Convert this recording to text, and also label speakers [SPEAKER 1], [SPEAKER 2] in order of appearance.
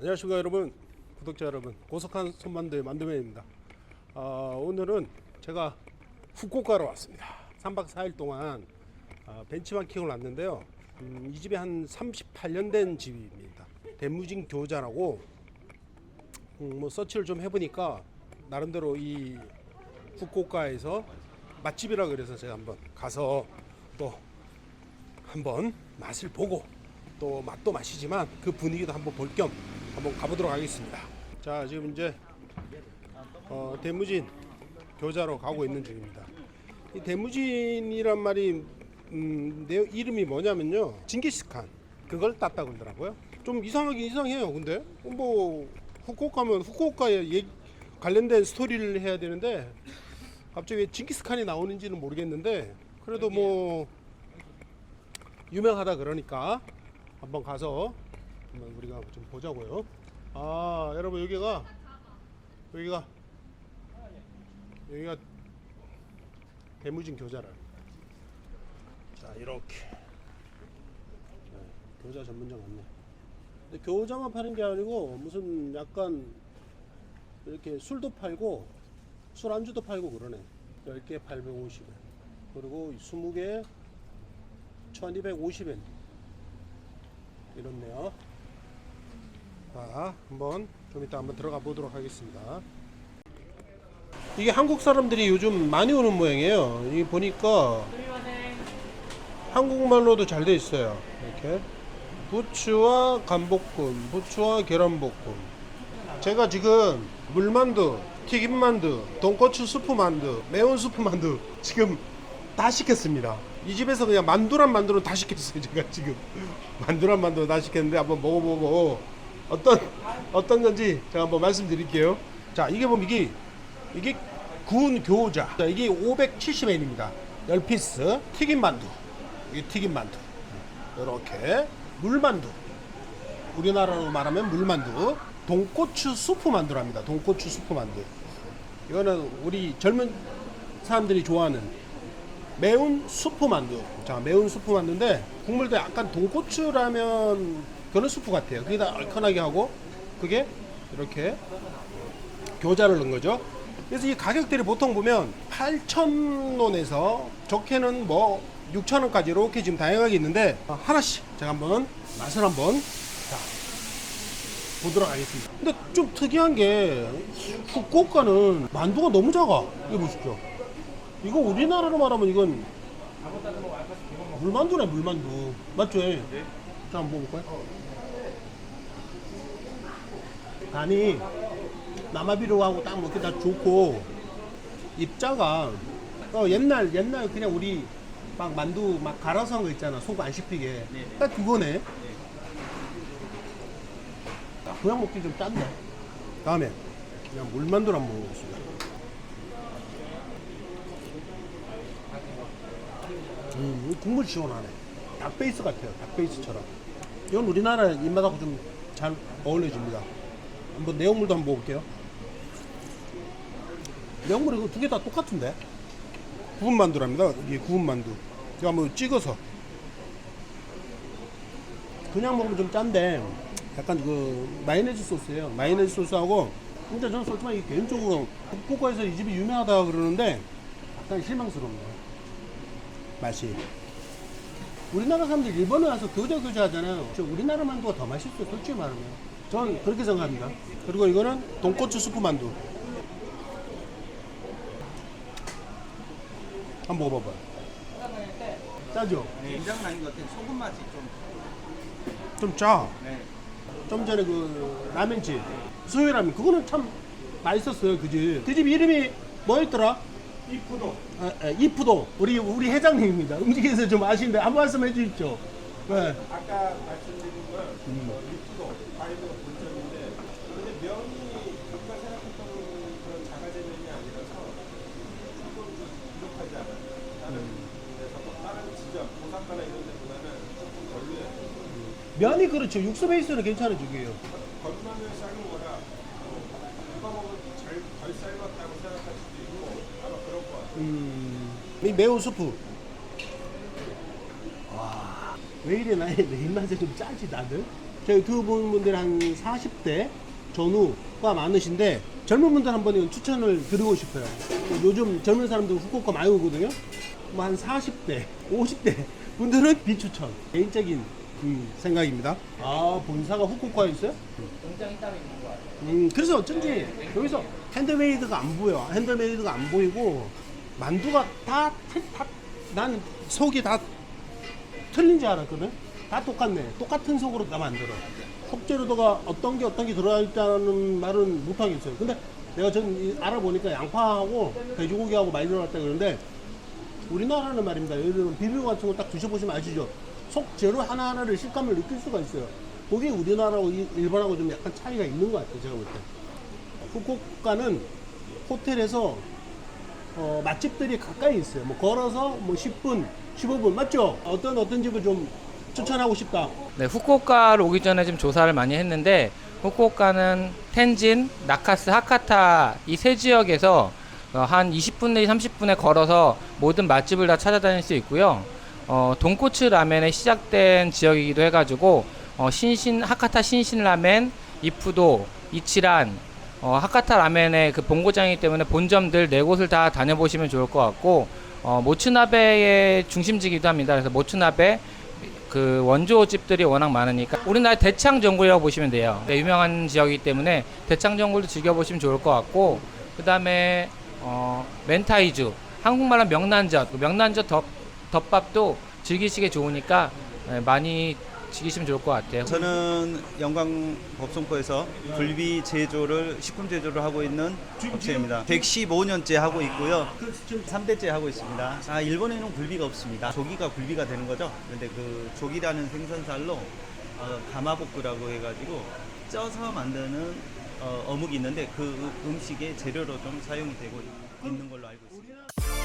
[SPEAKER 1] 안녕하십니까 여러분. 구독자 여러분 고속한 손만두의 만두맨입니다. 아, 오늘은 제가 후쿠오카로 왔습니다. 3박 4일 동안 아, 벤치마킹을 왔는데요. 음, 이 집이 한 38년 된 집입니다. 대무진 교자라고 음, 뭐 서치를 좀 해보니까 나름대로 이 후쿠오카에서 맛집이라 그래서 제가 한번 가서 또 한번 맛을 보고 또 맛도 맛이지만 그 분위기도 한번 볼겸 한번 가보도록 하겠습니다. 자 지금 이제 어, 대무진 교자로 가고 있는 중입니다. 이 대무진이란 말이 음, 내 이름이 뭐냐면요 징기스칸 그걸 땄다 그러더라고요. 좀 이상하긴 이상해요. 근데 뭐 후쿠오카면 후쿠오카에 얘기- 관련된 스토리를 해야 되는데 갑자기 왜 징기스칸이 나오는지는 모르겠는데 그래도 뭐 유명하다 그러니까 한번 가서 한번 우리가 좀 보자고요. 아 여러분 여기가 여기가 여기가 대무진 교자라. 자 이렇게 네, 교자 전문점 같네. 근데 교자만 파는 게 아니고 무슨 약간 이렇게 술도 팔고 술 안주도 팔고 그러네. 10개 850원. 그리고 20개 1250엔 이렇네요 자 한번 좀 이따 한번 들어가 보도록 하겠습니다. 이게 한국 사람들이 요즘 많이 오는 모양이에요. 이 보니까 한국말로도 잘 돼 있어요. 이렇게. 부추와 간볶음 부추와 계란볶음. 제가 지금 물만두 튀김만두 돈코츠 수프만두 매운 수프만두 지금 다 시켰습니다. 이 집에서 그냥 만두란 만두는 다 시켰어요 제가 지금. 만두란 만두 다 시켰는데 한번 먹어보고 어떤 어떤 건지 제가 한번 말씀드릴게요. 자 이게 보면 이게 이게 구운 교자. 자, 이게 570엔입니다. 10피스. 튀김 만두. 이게 튀김 만두. 이렇게. 물만두. 우리나라로 말하면 물만두. 돈고추 수프 만두랍니다. 돈고추 수프 만두. 이거는 우리 젊은 사람들이 좋아하는 매운 수프 만두. 자, 매운 수프 만두인데 국물도 약간 돈고추라면 그런 수프 같아요. 그게 다 얼큰하게 하고 그게 이렇게 교자를 넣은 거죠. 그래서 이 가격들이 보통 보면 8,000원에서 적게는 뭐 6,000원까지 이렇게 지금 다양하게 있는데 하나씩 제가 한번 맛을 한번 자, 보도록 하겠습니다. 근데 좀 특이한 게 후쿠오카는 만두가 너무 작아. 이거 보십시오. 이거 우리나라로 말하면 이건 물만두네 물만두 맞죠? 자 한번 먹어볼까요? 간이 남아비료하고 딱 먹기 다 좋고 입자가 어, 옛날 옛날 그냥 우리 막 만두 막 갈아서 한 거 있잖아 속안 씹히게. 딱 그거네. 그냥 먹기 좀 짠데 다음에 그냥 물만두를 한번 먹어보겠습니다. 음, 이 국물 시원하네. 닭 베이스 같아요. 닭 베이스처럼. 이건 우리나라 입맛하고 좀 잘 어울려집니다. 한번 내용물도 한번 먹어볼게요. 내용물 이거 두 개 다 똑같은데? 구운 만두랍니다. 이게 구운 만두. 이거 한번 찍어서. 그냥 먹으면 좀 짠데, 약간 그 마요네즈 소스예요. 마요네즈 소스하고, 진짜 저는 솔직히 개인적으로 북구에서 이 집이 유명하다 그러는데, 약간 실망스럽네요. 맛이. 우리나라 사람들 일본에 와서 교자 교자 하잖아요. 저 우리나라 만두가 더 맛있어요. 솔직히 말하면. 전 그렇게 생각합니다. 그리고 이거는 돈코츠 수프 만두. 한번 먹어봐봐요. 짜죠?
[SPEAKER 2] 된장 나는 것 같아. 소금 맛이 좀.
[SPEAKER 1] 좀 짜.
[SPEAKER 2] 네.
[SPEAKER 1] 좀 전에 그 라면집 수요라면 그거는 참 맛있었어요. 그집. 그집 이름이 뭐였더라?
[SPEAKER 2] 이프도.
[SPEAKER 1] 아, 아, 이프도 우리 우리 회장님입니다. 음식에서 좀 아시는데 한 말씀 해주십시오. 네.
[SPEAKER 2] 아까 말씀드린 건 어, 이프도 과일도 본점인데 근데 면이 우리가 생각했던 그런 자가제 면이 아니라서 조금 좀 부족하지 않아요. 다른 데서 뭐 다른 지점, 오사카나 이런 데보다는 조금 별로예요.
[SPEAKER 1] 면이 그렇죠. 육수 베이스는 괜찮은 쪽이에요.
[SPEAKER 2] 건너면 쌀은 거라 어, 누가 먹으면 잘, 덜 삶았다고 생각할 수도 있고 아마 그럴 것 같아요.
[SPEAKER 1] 음, 이 매운 수프. 와, 왜 이래 나의 내 입맛에 좀 짜지 나는? 제 유튜브 보는 분들 한 40대 전후가 많으신데 젊은 분들 한번 이건 추천을 드리고 싶어요. 요즘 젊은 사람들 후쿠오카 많이 오거든요. 뭐 한 40대, 50대 분들은 비추천. 개인적인 음, 생각입니다. 아 본사가 후쿠오카에 있어요?
[SPEAKER 3] 공장이 따로 있는 거 같아요.
[SPEAKER 1] 음, 그래서 어쩐지 여기서 핸드메이드가 안 보여. 핸드메이드가 안 보이고 만두가 다, 틀- 다 나는 속이 다 틀린 줄 알았거든. 다 똑같네. 똑같은 속으로 다 만들어. 속재료도가 어떤 게 어떤 게 들어가 있다는 말은 못 하겠어요. 근데 내가 전 이- 알아보니까 양파하고 돼지고기하고 많이 들어갔다 그러는데 우리나라는 말입니다. 예를 들면 비빔 같은 거 딱 드셔보시면 아시죠? 속 재료 하나하나를 식감을 느낄 수가 있어요. 그게 우리나라하고 일- 일본하고 좀 약간 차이가 있는 것 같아요. 제가 볼 때. 후쿠오카는 호텔에서 어, 맛집들이 가까이 있어요. 뭐 걸어서 뭐 10분, 15분 맞죠? 어떤 어떤 집을 좀 추천하고 싶다.
[SPEAKER 3] 네, 후쿠오카를 오기 전에 좀 조사를 많이 했는데 후쿠오카는 텐진, 나카스, 하카타 이 세 지역에서 어, 한 20분 내지 30분에 걸어서 모든 맛집을 다 찾아다닐 수 있고요. 어, 돈코츠 라멘에 시작된 지역이기도 해가지고 어, 신신 하카타 신신 라멘, 이푸도, 이치란, 어, 하카타 라멘의 그 본고장이기 때문에 본점들 네 곳을 다 다녀보시면 좋을 것 같고 어, 모츠나베의 중심지기도 합니다. 그래서 모츠나베 그 원조 집들이 워낙 많으니까 우리나라 대창 전골이라고 보시면 돼요. 네, 유명한 지역이기 때문에 대창 전골도 즐겨보시면 좋을 것 같고 그 다음에 어, 멘타이주 한국말로 명란젓 그 명란젓 덮, 덮밥도 즐기시기 좋으니까 네, 많이 즐기시면 좋을 것 같아요.
[SPEAKER 4] 저는 영광 법성포에서 굴비 제조를 식품 제조를 하고 있는 업체입니다. 115년째 하고 있고요. 3대째 하고 있습니다. 아 일본에는 굴비가 없습니다. 조기가 굴비가 되는 거죠. 근데 그 조기라는 생선살로 어, 가마복구라고 해가지고 쪄서 만드는 어, 어묵이 있는데 그 음식의 재료로 좀 사용이 되고 있는 걸로 알고 있습니다.